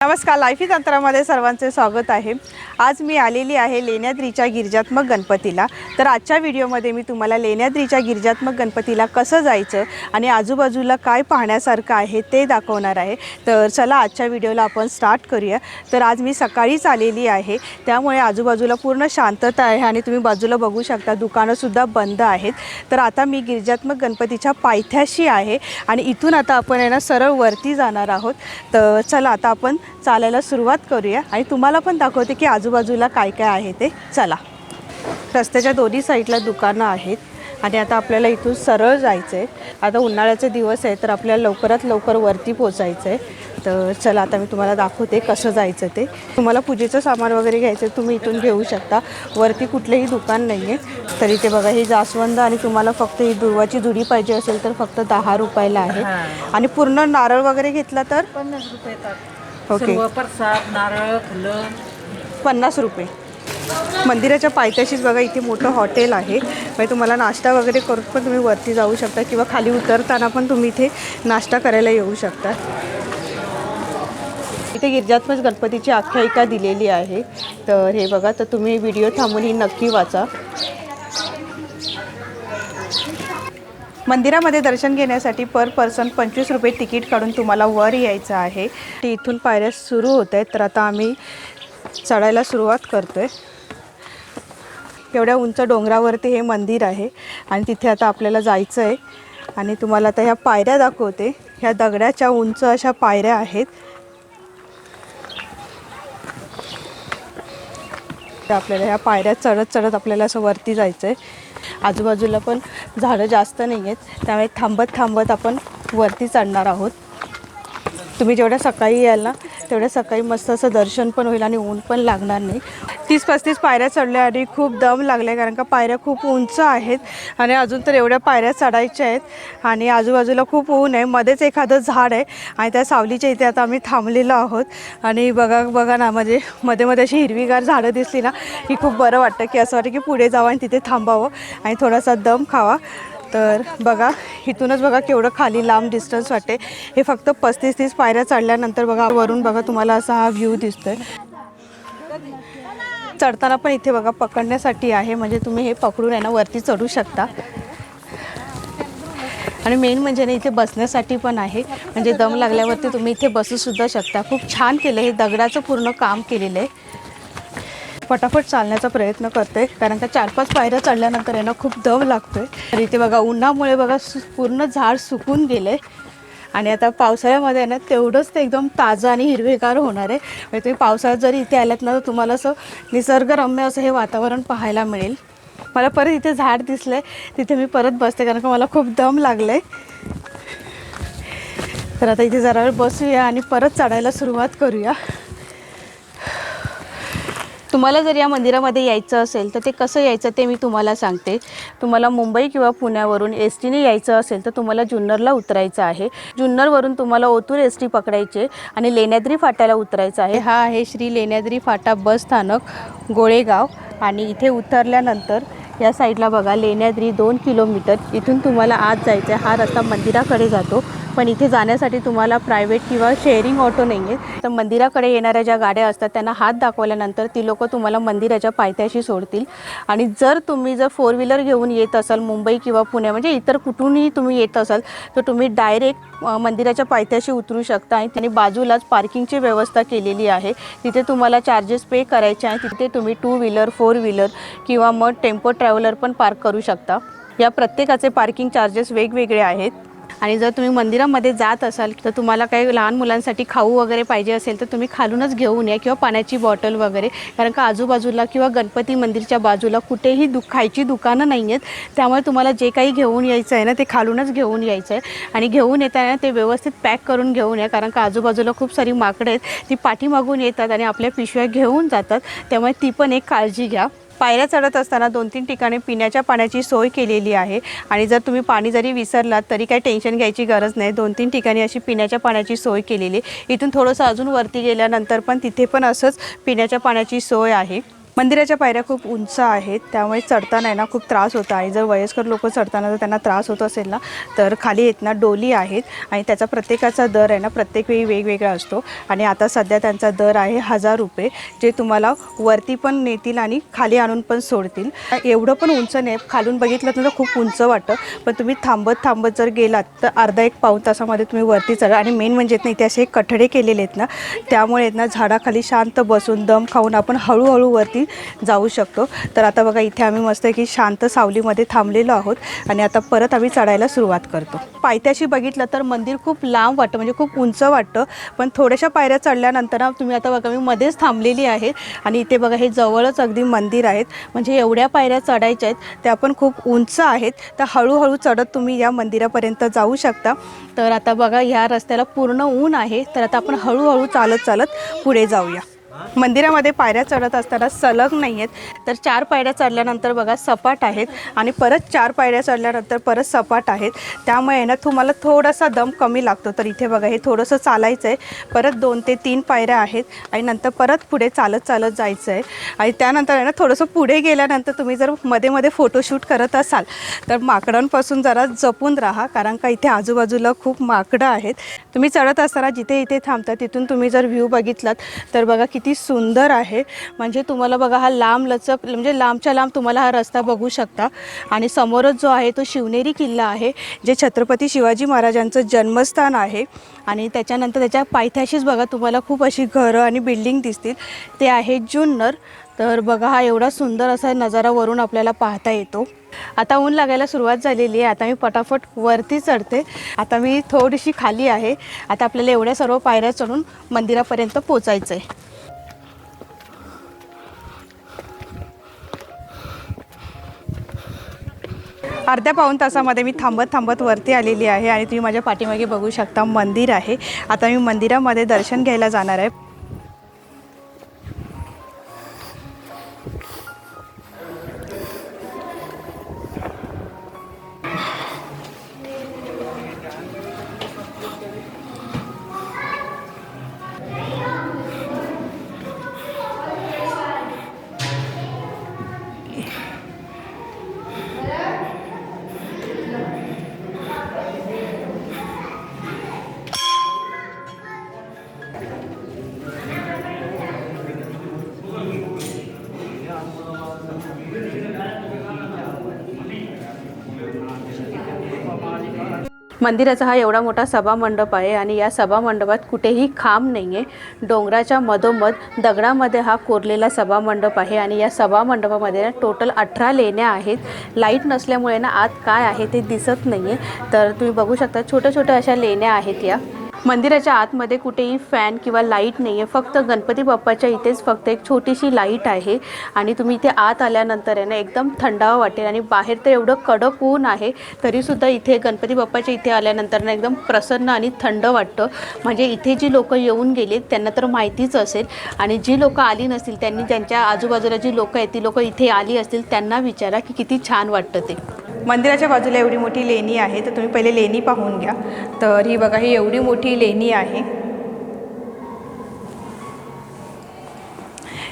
नमस्कार लाईफी तंत्रामध्ये सर्वांचे स्वागत आहे. आज मी आलेली आहे लेण्याद्रीच्या गिरिजात्मक गणपतीला. तर आजच्या व्हिडिओमध्ये मी तुम्हाला लेण्याद्रीच्या गिरिजात्मक गणपतीला कसं जायचं आणि आजूबाजूला काय पाहण्यासारखं आहे ते दाखवणार आहे. तर चला आजच्या व्हिडिओला आपण स्टार्ट करूया. तर आज मी सकाळीच आलेली आहे. त्यामुळे आजूबाजूला पूर्ण शांतता आहे आणि तुम्ही बाजूला बघू शकता दुकानंसुद्धा बंद आहेत. तर आता मी गिरिजात्मक गणपतीच्या पायथ्याशी आहे आणि इथून आता आपण आहे ना सरळ वरती जाणार आहोत. तर चला आता आपण चालायला सुरुवात करूया आणि तुम्हाला पण दाखवते की आजूबाजूला काय काय आहे ते. चला. रस्त्याच्या दोन्ही साईडला दुकानं आहेत आणि आता आपल्याला इथून सरळ जायचं आहे आता उन्हाळ्याचे दिवस आहे तर आपल्याला लवकरात लवकर वरती पोचायचं आहे तर चला आता मी तुम्हाला दाखवते कसं जायचं ते. तुम्हाला पूजेचं सामान वगैरे घ्यायचं आहे, तुम्ही इथून घेऊ शकता. वरती कुठलेही दुकान नाही आहे तर इथे बघा ही जास्वंद आणि तुम्हाला फक्त ही दुर्वाची जुडी पाहिजे असेल तर फक्त दहा रुपयाला आहे. आणि पूर्ण नारळ वगैरे घेतला तर? पन्नास रुपये ओके. सर्व प्रसाद नारळ फुलं. पन्नास रुपये. मंदिराच्या पायथ्याशीच बघा इथे मोठं हॉटेल आहे. म्हणजे तुम्हाला नाश्ता वगैरे करून पण तुम्ही वरती जाऊ शकता किंवा खाली उतरताना पण तुम्ही इथे नाश्ता करायला येऊ शकता. इथे गिरिजात्मक गणपतीची आख्यायिका दिलेली आहे. तर हे बघा तर तुम्ही व्हिडिओ थांबून ही नक्की वाचा. मंदिरामध्ये दर्शन घेण्यासाठी पर पर्सन पंचवीस रुपये तिकीट काढून तुम्हाला वर यायचं आहे. ते इथून पायऱ्या सुरू होत आहेत तर आता आम्ही चढायला सुरुवात करतो आहे एवढ्या उंच डोंगरावरती हे मंदिर आहे आणि तिथे आता आपल्याला जायचं आहे आणि तुम्हाला आता ह्या पायऱ्या दाखवते. ह्या दगडाच्या उंच अशा पायऱ्या आहेत. तर आपल्याला ह्या पायऱ्या चढत चढत आपल्याला असं वरती जायचं आहे आजूबाजूला पण झाडं जास्त नाही आहेत त्यामुळे थांबत थांबत आपण वरती चढणार आहोत. तुम्ही जेवढ्या सकाळी याल ना तेवढ्या सकाळी मस्त असं दर्शन पण होईल आणि ऊन पण लागणार नाही. तीस पस्तीस पायऱ्या चढल्या आणि खूप दम लागला कारण का पायऱ्या खूप उंच आहेत आणि अजून तर एवढ्या पायऱ्या चढायच्या आहेत आणि आजूबाजूला खूप ऊन आहे. मध्येच एखादं झाड आहे आणि त्या सावलीच्या इथे आता आम्ही थांबलेलो आहोत. आणि बघा बघा ना म्हणजे मध्ये मध्ये अशी हिरवीगार झाडं दिसली ना की खूप बरं वाटतं की असं वाटतं की पुढे जावं आणि तिथे थांबावं आणि थोडासा दम खावा. तर बघा इथूनच बघा केवढं खाली लांब डिस्टन्स वाटते. हे फक्त पस्तीस तीस पायऱ्या चढल्यानंतर बघा वरून बघा तुम्हाला असा हा व्ह्यू दिसतोय. चढताना पण इथे बघा पकडण्यासाठी आहे. म्हणजे तुम्ही हे पकडून आहे ना वरती चढू शकता. आणि मेन म्हणजे ना इथे बसण्यासाठी पण आहे. म्हणजे दम लागल्यावरती तुम्ही इथे बसूसुद्धा शकता. खूप छान केलं हे दगडाचं पूर्ण काम केलेलं आहे. पटापट चालण्याचा प्रयत्न करते. कारण का चार पाच पायऱ्या चढल्यानंतर आहे ना खूप दम लागतोय. तर इथे बघा उन्हामुळे बघा सु पूर्ण झाड सुकून गेले. आणि आता पावसाळ्यामध्ये आहे ना तेवढंच ते एकदम ताजं आणि हिरवेगार होणार आहे. म्हणजे तुम्ही पावसाळ्यात जरी इथे आलात ना तर तुम्हाला असं निसर्गरम्य असं हे वातावरण पाहायला मिळेल. मला परत इथे झाड दिसलं आहे तिथे मी परत बसते कारण का मला खूप दम लागलं आहे तर आता इथे जरा वेळ बसूया आणि परत चढायला सुरुवात करूया. तुम्हाला जर या मंदिरामध्ये यायचं असेल तर ते कसं यायचं ते मी तुम्हाला सांगते. तुम्हाला मुंबई किंवा पुण्यावरून एस टीने यायचं असेल तर तुम्हाला जुन्नरला उतरायचं आहे. जुन्नरवरून तुम्हाला ओतूर एस टी पकडायचे आणि लेण्याद्री फाट्याला उतरायचं आहे. हा आहे श्री लेण्याद्री फाटा बस स्थानक गोळेगाव आणि इथे उतरल्यानंतर या साईडला बघा लेण्याद्री दोन किलोमीटर. इथून तुम्हाला आत जायचं आहे हा रस्ता मंदिराकडे जातो. पण इथे जाण्यासाठी तुम्हाला प्रायव्हेट किंवा शेअरिंग ऑटो नाही आहे तर मंदिराकडे येणाऱ्या ज्या गाड्या असतात त्यांना हात दाखवल्यानंतर ती लोक तुम्हाला मंदिराच्या पायथ्याशी सोडतील. आणि जर तुम्ही जर फोर व्हीलर घेऊन येत असाल मुंबई किंवा पुणे म्हणजे इतर कुठूनही तुम्ही येत असाल तर तुम्ही डायरेक्ट मंदिराच्या पायथ्याशी उतरू शकता आणि त्यांनी बाजूलाच पार्किंगची व्यवस्था केलेली आहे. तिथे तुम्हाला चार्जेस पे करायचे आहे तिथे तुम्ही टू व्हीलर फोर व्हीलर किंवा मग टेम्पो ट्रॅव्हलर पण पार्क करू शकता. या प्रत्येकाचे पार्किंग चार्जेस वेगवेगळे आहेत. आणि जर तुम्ही मंदिरामध्ये जात असाल तर तुम्हाला काही लहान मुलांसाठी खाऊ वगैरे पाहिजे असेल तर तुम्ही खालूनच घेऊन या किंवा पाण्याची बॉटल वगैरे. कारण का आजूबाजूला किंवा गणपती मंदिरच्या बाजूला कुठेही दु खायची दुकानं नाही आहेत त्यामुळे तुम्हाला जे काही घेऊन यायचं आहे ना ते खालूनच घेऊन यायचं आहे. आणि घेऊन येताना ते व्यवस्थित पॅक करून घेऊन या. कारण का आजूबाजूला खूप सारी माकडं आहेत ती पाठीमागून येतात आणि आपल्या पिशव्या घेऊन जातात. त्यामुळे ती पण एक काळजी घ्या. पायऱ्या चढत असताना दोन तीन ठिकाणी पिण्याच्या पाण्याची सोय केलेली आहे. आणि जर तुम्ही पाणी जरी विसरलात तरी काही टेन्शन घ्यायची गरज नाही. दोन तीन ठिकाणी अशी पिण्याच्या पाण्याची सोय केलेली आहे. इथून थोडंसं अजून वरती गेल्यानंतर पण तिथे पण असंच पिण्याच्या पाण्याची सोय आहे. मंदिराच्या पायऱ्या खूप उंच आहेत त्यामुळे चढताना आहे ना खूप त्रास होता. आणि जर वयस्कर लोक चढताना जर त्यांना त्रास होत असेल ना तर खाली येत ना डोली आहेत आणि त्याचा प्रत्येकाचा दर आहे ना प्रत्येक वेळी वेगवेगळा असतो. आणि आता सध्या त्यांचा दर आहे हजार रुपये जे तुम्हाला वरती पण नेतील आणि खाली आणून पण सोडतील. एवढं पण उंच नाही खालून बघितलं तर खूप उंच वाटतं. पण तुम्ही थांबत थांबत जर गेलात तर अर्धा एक पाऊण तासामध्ये तुम्ही वरती चढा. आणि मेन म्हणजे ना इथे असे कठडे केलेले आहेत ना त्यामुळे आहेत ना झाडाखाली शांत बसून दम खाऊन आपण हळूहळू वरती जाऊ शकतो. तर आता बघा इथे आम्ही मस्त की शांत सावलीमध्ये थांबलेलो आहोत आणि आता परत आम्ही चढायला सुरुवात करतो. पायथ्याशी बघितलं तर मंदिर खूप लांब वाटतं म्हणजे खूप उंच वाटतं. पण थोड्याशा पायऱ्या चढल्यानंतर ना तुम्ही आता बघा मी मध्येच थांबलेली आहे आणि इथे बघा हे जवळच अगदी मंदिर आहेत. म्हणजे एवढ्या पायऱ्या चढायच्या आहेत त्या पण खूप उंच आहेत. तर हळूहळू चढत तुम्ही या मंदिरापर्यंत जाऊ शकता. तर आता बघा ह्या रस्त्याला पूर्ण ऊन आहे. तर आता आपण हळूहळू चालत चालत पुढे जाऊया. मंदिरामध्ये पायऱ्या चढत असताना सलग नाही आहेत तर चार पायऱ्या चढल्यानंतर बघा सपाट आहेत आणि परत चार पायऱ्या चढल्यानंतर परत सपाट आहेत. त्यामुळे ना तुम्हाला थोडासा दम कमी लागतो. तर इथे बघा हे थोडंसं चालायचं आहे परत दोन ते तीन पायऱ्या आहेत आणि नंतर परत पुढे चालत चालत जायचं आहे आणि त्यानंतर आहे ना थोडंसं पुढे गेल्यानंतर तुम्ही जर मध्ये मध्ये फोटोशूट करत असाल तर माकडांपासून जरा जपून राहा. कारण का इथे आजूबाजूला खूप माकडं आहेत. तुम्ही चढत असताना जिथे इथे थांबता तिथून तुम्ही जर व्ह्यू बघितलात तर बघा किती सुंदर आहे. म्हणजे तुम्हाला बघा हा लांब लचक म्हणजे लांबच्या लांब तुम्हाला हा रस्ता बघू शकता. आणि समोरच जो आहे तो शिवनेरी किल्ला आहे जे छत्रपती शिवाजी महाराजांचं जन्मस्थान आहे. आणि त्याच्यानंतर त्याच्या पायथ्याशीच बघा तुम्हाला खूप अशी घरं आणि बिल्डिंग दिसतील. ते आहे जुन्नर. तर बघा हा एवढा सुंदर असा नजारा वरून आपल्याला पाहता येतो. आता ऊन लागायला सुरुवात झालेली आहे. आता मी पटाफट वरती चढते. आता मी थोडीशी खाली आहे. आता आपल्याला एवढ्या सर्व पायऱ्या चढून मंदिरापर्यंत पोचायचं आहे अर्ध्या पाऊण तासामध्ये मी थांबत थांबत वरती आलेली आहे आणि तुम्ही माझ्या पाठीमागे बघू शकता मंदिर आहे. आता मी मंदिरामध्ये दर्शन घ्यायला जाणार आहे. मंदिराचा हा एवढा मोठा सभामंडप आहे आणि या सभामंडपात कुठेही खांब नाही आहे डोंगराच्या मधोमध दगडामध्ये हा कोरलेला सभामंडप आहे आणि या सभामंडपामध्ये ना टोटल अठरा लेण्या आहेत. लाइट नसल्यामुळे ना आत काय आहे ते दिसत नाही आहे तर तुम्ही बघू शकता छोट्या छोट्या अशा लेण्या आहेत या. मंदिराच्या आतमध्ये कुठेही फॅन किंवा लाइट नाही आहे फक्त गणपती बाप्पाच्या इथेच फक्त एक छोटीशी लाइट आहे. आणि तुम्ही इथे आत आल्यानंतर आहे ना एकदम थंडावा वाटेल आणि बाहेर तर एवढं कडक ऊन आहे तरीसुद्धा इथे गणपती बाप्पाच्या इथे आल्यानंतर ना एकदम प्रसन्न आणि थंड वाटतं. म्हणजे इथे जी लोकं येऊन गेलेत त्यांना तर माहितीच असेल. आणि जी लोकं आली नसतील त्यांनी त्यांच्या आजूबाजूला जी लोकं आहेत ती लोकं इथे आली असतील त्यांना विचारा की किती छान वाटतं ते. मंदिराच्या बाजूला एवढी मोठी लेणी आहे तर तुम्ही पहिले लेणी पाहून घ्या. तर ही बघा ही एवढी मोठी लेणी आहे.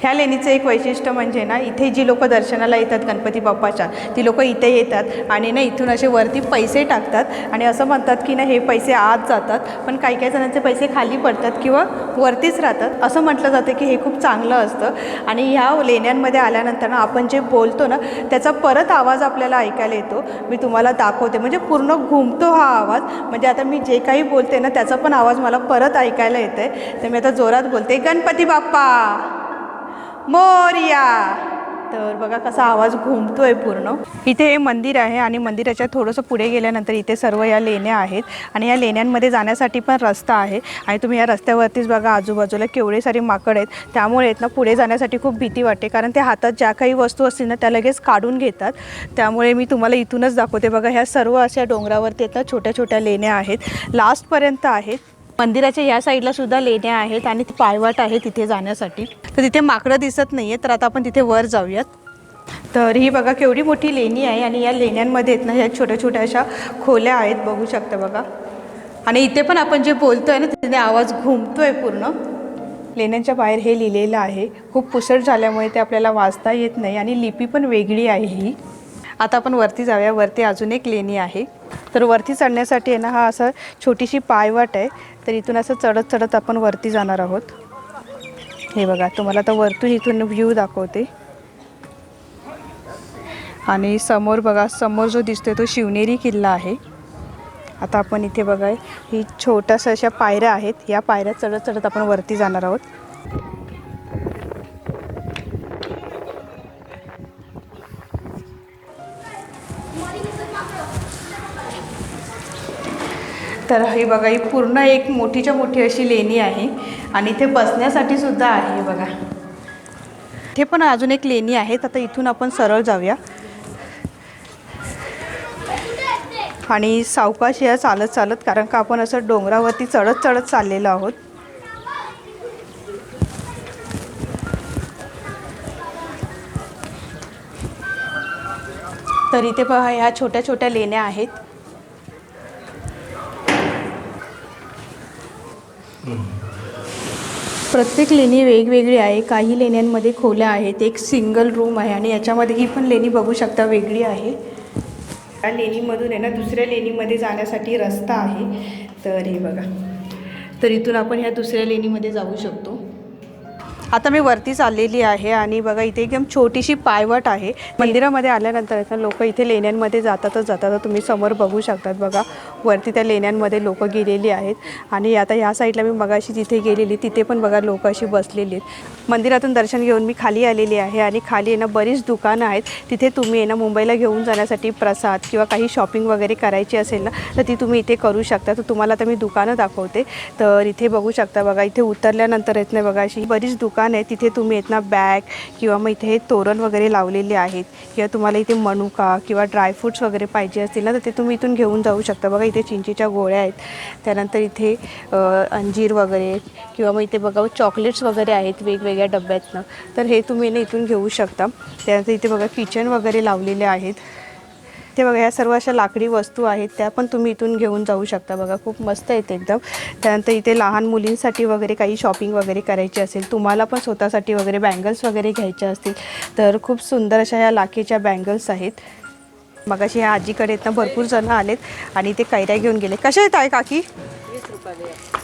ह्या लेणीचं एक वैशिष्ट्य म्हणजे ना इथे जी लोक दर्शनाला येतात गणपती बाप्पाच्या ती लोक इथे येतात आणि ना इथून असे वरती पैसे टाकतात आणि असं म्हणतात की ना हे पैसे आत जातात पण काही काही जणांचे पैसे खाली पडतात किंवा वरतीच राहतात. असं म्हटलं जातं की हे खूप चांगलं असतं. आणि ह्या लेण्यांमध्ये आल्यानंतर ना आपण जे बोलतो ना त्याचा परत आवाज आपल्याला ऐकायला येतो. मी तुम्हाला दाखवते. म्हणजे पूर्ण घुमतो हा आवाज. म्हणजे आता मी जे काही बोलते ना त्याचा पण आवाज मला परत ऐकायला येतं आहे तर मी आता जोरात बोलते गणपती बाप्पा! मोर्या. तर बघा कसा आवाज घुमतोय पूर्ण. इथे हे मंदिर आहे आणि मंदिराच्या थोडंसं पुढे गेल्यानंतर इथे सर्व या लेण्या आहेत आणि या लेण्यांमध्ये जाण्यासाठी पण रस्ता आहे आणि तुम्ही या रस्त्यावरतीच बघा आजूबाजूला केवढे सारे माकड आहेत. त्यामुळे आहेत ना पुढे जाण्यासाठी खूप भीती वाटते कारण ते हातात ज्या काही वस्तू असतील ना त्या लगेच काढून घेतात. त्यामुळे मी तुम्हाला इथूनच दाखवते बघा ह्या सर्व अशा डोंगरावरती आहेत ना छोट्या छोट्या लेण्या आहेत. लास्टपर्यंत आहेत. मंदिराच्या या साईडला सुद्धा लेण्या आहेत आणि पायवाट आहे तिथे जाण्यासाठी. तर तिथे माकडं दिसत नाही आहे तर आता आपण तिथे वर जाऊयात. तर ही बघा केवढी मोठी लेणी आहे आणि या लेण्यांमध्ये आहेत ना ह्या छोट्या छोट्या अशा खोल्या आहेत बघू शकता बघा. आणि इथे पण आपण जे बोलतो आहे ना तिथे आवाज घुमतो आहे पूर्ण. लेण्यांच्या बाहेर हे लिहिलेलं आहे. खूप पुसट झाल्यामुळे ते आपल्याला वाचता येत नाही आणि लिपी पण वेगळी आहे ही. आता आपण वरती जाऊया. वरती अजून एक लेणी आहे. तर वरती चढण्यासाठी आहे ना हा असा छोटीशी पायवाट आहे. तर इथून असं चढत चढत आपण वरती जाणार आहोत. हे बघा तुम्हाला आता वरतून इथून व्ह्यू दाखवते. आणि समोर बघा समोर जो दिसतोय तो शिवनेरी किल्ला आहे. आता आपण इथे बघा ही छोट्याशा अशा पायऱ्या आहेत. या पायऱ्या चढत चढत आपण वरती जाणार आहोत. तर ही बघा ही पूर्ण एक मोठीच्या मोठी अशी लेणी आहे आणि इथे बसण्यासाठी सुद्धा आहे बघा. इथे पण अजून एक लेणी आहेत आता इथून आपण सरळ जाऊया. आणि सावकाश या चालत चालत कारण का आपण असं डोंगरावरती चढत चढत चाललेलो आहोत. तर इथे पहा ह्या छोट्या छोट्या लेण्या आहेत. प्रत्येक लेणी वेगवेगळी आहे. काही लेण्यांमध्ये खोल्या आहेत. एक सिंगल रूम आहे आणि याच्यामध्ये ही पण लेणी बघू शकता वेगळी आहे. या लेणीमधून आहे ना दुसऱ्या लेणीमध्ये जाण्यासाठी रस्ता आहे. तर हे बघा. तर इथून आपण ह्या दुसऱ्या लेणीमध्ये जाऊ शकतो. आता मी वरती चाललेली आहे आणि बघा इथे एकदम छोटीशी पायवट आहे. मंदिरामध्ये आल्यानंतर लोक इथे लेण्यांमध्ये जातातच जातात. तर तुम्ही समोर बघू शकतात बघा वरती त्या लेण्यांमध्ये लोक गेलेली आहेत. आणि आता ह्या साईडला मी मगाशी जिथे गेलेली तिथे पण बघा लोक अशी बसलेली आहेत. मंदिरातून दर्शन घेऊन मी खाली आलेली आहे आणि खाली आहे ना बरीच दुकानं आहेत. तिथे तुम्ही आहे ना मुंबईला घेऊन जाण्यासाठी प्रसाद किंवा काही शॉपिंग वगैरे करायची असेल ना तर ती तुम्ही इथे करू शकता. तर तुम्हाला आता मी दुकानं दाखवते. तर इथे बघू शकता बघा इथे उतरल्यानंतर येत नाही बघा अशी बरीच दुकानं दुकान आहे तिथे तुम्ही आहेत ना बॅग किंवा मग इथे हे तोरण वगैरे लावलेले आहेत किंवा तुम्हाला इथे मनुका किंवा ड्रायफ्रूट्स वगैरे पाहिजे असतील ना तर ते तुम्ही इथून घेऊन जाऊ शकता. बघा इथे चिंचेच्या गोळ्या आहेत. त्यानंतर इथे अंजीर वगैरे किंवा मग इथे बघा चॉकलेट्स वगैरे आहेत वेगवेगळ्या डब्यातनं. तर हे तुम्ही ना इथून घेऊ शकता. त्यानंतर इथे बघा किचन वगैरे लावलेले आहेत. ते बघा ह्या सर्व अशा लाकडी वस्तू आहेत त्या पण तुम्ही इथून घेऊन जाऊ शकता बघा. खूप मस्त आहेत एकदम. त्यानंतर इथे लहान मुलींसाठी वगैरे काही शॉपिंग वगैरे करायची असेल तुम्हाला पण स्वतःसाठी वगैरे बँगल्स वगैरे घ्यायच्या असतील तर खूप सुंदर अशा ह्या लाखेच्या बँगल्स आहेत. मगाशी ह्या आजीकडे आहेत ना भरपूर जणं आलेत आणि ते कैऱ्या घेऊन गेले. कशा येत आहे काकी?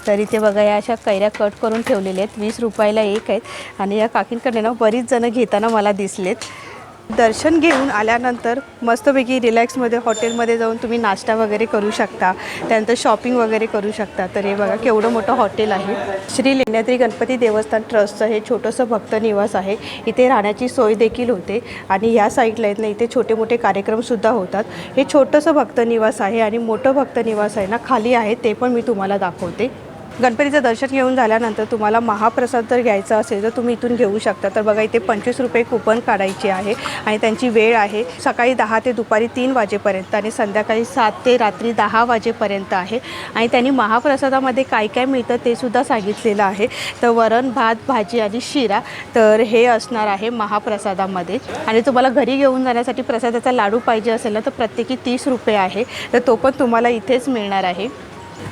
तर इथे बघा या अशा कैऱ्या कट करून ठेवलेल्या आहेत. वीस रुपयाला एक आहेत. आणि या काकींकडे ना बरीच जणं घेताना मला दिसलेत. दर्शन घेऊन आल्यानंतर मस्तपैकी रिलॅक्समध्ये हॉटेलमध्ये जाऊन तुम्ही नाश्ता वगैरे करू शकता. त्यानंतर शॉपिंग वगैरे करू शकता. तर हे बघा केवढं मोठं हॉटेल आहे. श्री लेण्याद्री गणपती देवस्थान ट्रस्टचं हे छोटंसं भक्त निवास आहे. इथे राहण्याची सोय देखील होते. आणि या साईडला आहेत ना इथे छोटे मोठे कार्यक्रमसुद्धा होतात. हे छोटंसं भक्त निवास आहे आणि मोठं भक्त निवास आहे ना खाली आहे ते पण मी तुम्हाला दाखवते. गणपतीचं दर्शन घेऊन झाल्यानंतर तुम्हाला महाप्रसाद जर घ्यायचा असेल तर तुम्ही इथून घेऊ शकता. तर बघा इथे पंचवीस रुपये कुपन काढायची आहे आणि त्यांची वेळ आहे. सकाळी दहा ते दुपारी तीन वाजेपर्यंत आणि संध्याकाळी सात ते रात्री दहा वाजेपर्यंत आहे. आणि त्यांनी महाप्रसादामध्ये काय काय मिळतं ते सुद्धा सांगितलेलं आहे. तर वरण भात भाजी आणि शिरा तर हे असणार आहे महाप्रसादामध्ये. आणि तुम्हाला घरी घेऊन जाण्यासाठी प्रसादाचा लाडू पाहिजे असेल ना तर प्रत्येकी तीस रुपये आहे. तर तो पण तुम्हाला इथेच मिळणार आहे.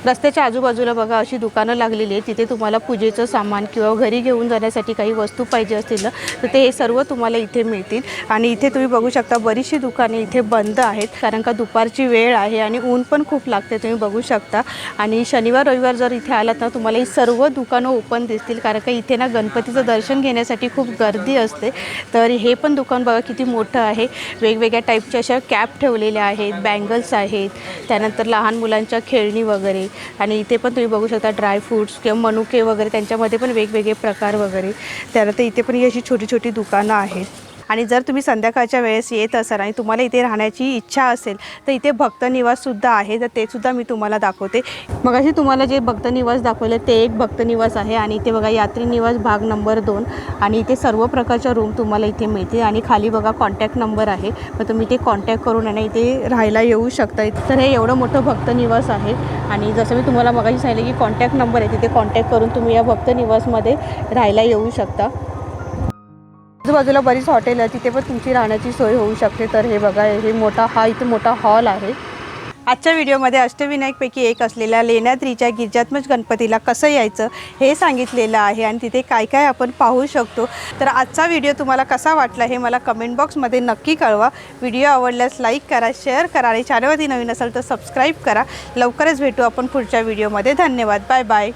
रस्त्याच्या आजूबाजूला बघा अशी दुकानं लागलेली आहेत. तिथे तुम्हाला पूजेचं सामान किंवा घरी घेऊन जाण्यासाठी काही वस्तू पाहिजे असतील तर ते हे सर्व तुम्हाला इथे मिळतील. आणि इथे तुम्ही बघू शकता बरीचशी दुकाने इथे बंद आहेत. कारण का दुपारची वेळ आहे आणि ऊन पण खूप लागते तुम्ही बघू शकता. आणि शनिवार रविवार जर इथे आलात ना तुम्हाला ही सर्व दुकानं ओपन दिसतील. कारण का इथे ना गणपतीचं दर्शन घेण्यासाठी खूप गर्दी असते. तर हे पण दुकान बघा किती मोठं आहे. वेगवेगळ्या टाईपच्या अशा कॅप ठेवलेल्या आहेत बँगल्स आहेत. त्यानंतर लहान मुलांच्या खेळणी वगैरे आणि इथे पण तुम्ही बघू शकता ड्रायफ्रूट्स किंवा मनुके वगैरे त्यांच्यामध्ये पण वेगवेगळे प्रकार वगैरे. त्यानंतर इथे पण ही अशी छोटी छोटी दुकानं आहेत. आणि जर तुम्ही संध्याकाळच्या वेळेस येत असाल आणि तुम्हाला इथे राहण्याची इच्छा असेल तर इथे भक्त निवाससुद्धा आहे तर ते सुद्धा मी तुम्हाला दाखवते. मग अशी तुम्हाला जे भक्त निवास दाखवले ते एक भक्त निवास आहे आणि इथे बघा यात्री निवास भाग नंबर दोन आणि इथे सर्व प्रकारच्या रूम तुम्हाला इथे मिळतील आणि खाली बघा कॉन्टॅक्ट नंबर आहे. मग तुम्ही ते कॉन्टॅक्ट करून आणि इथे राहायला येऊ शकता. तर हे एवढं मोठं भक्त निवास आहे आणि जसं मी तुम्हाला मगाशी सांगितलं की कॉन्टॅक्ट नंबर आहे तिथे कॉन्टॅक्ट करून तुम्ही या भक्त निवासमध्ये राहायला येऊ शकता. आजूबाजूला बरीच हॉटेल आहे तिथे पण तुमची राहण्याची सोय होऊ शकते. तर हे बघा हे मोठा हा इथे मोठा हॉल आहे. आजच्या व्हिडिओमध्ये अष्टविनायकपैकी एक असलेल्या लेण्याद्रीच्या गिरजात्मज गणपतीला कसं यायचं हे सांगितलेलं आहे आणि तिथे काय काय आपण पाहू शकतो. तर आजचा व्हिडिओ तुम्हाला कसा वाटला हे मला कमेंट बॉक्समध्ये नक्की कळवा. व्हिडिओ आवडल्यास लाईक करा शेअर करा आणि चॅनलवरती नवीन असेल तर सबस्क्राईब करा. लवकरच भेटू आपण पुढच्या व्हिडिओमध्ये. धन्यवाद. Bye bye.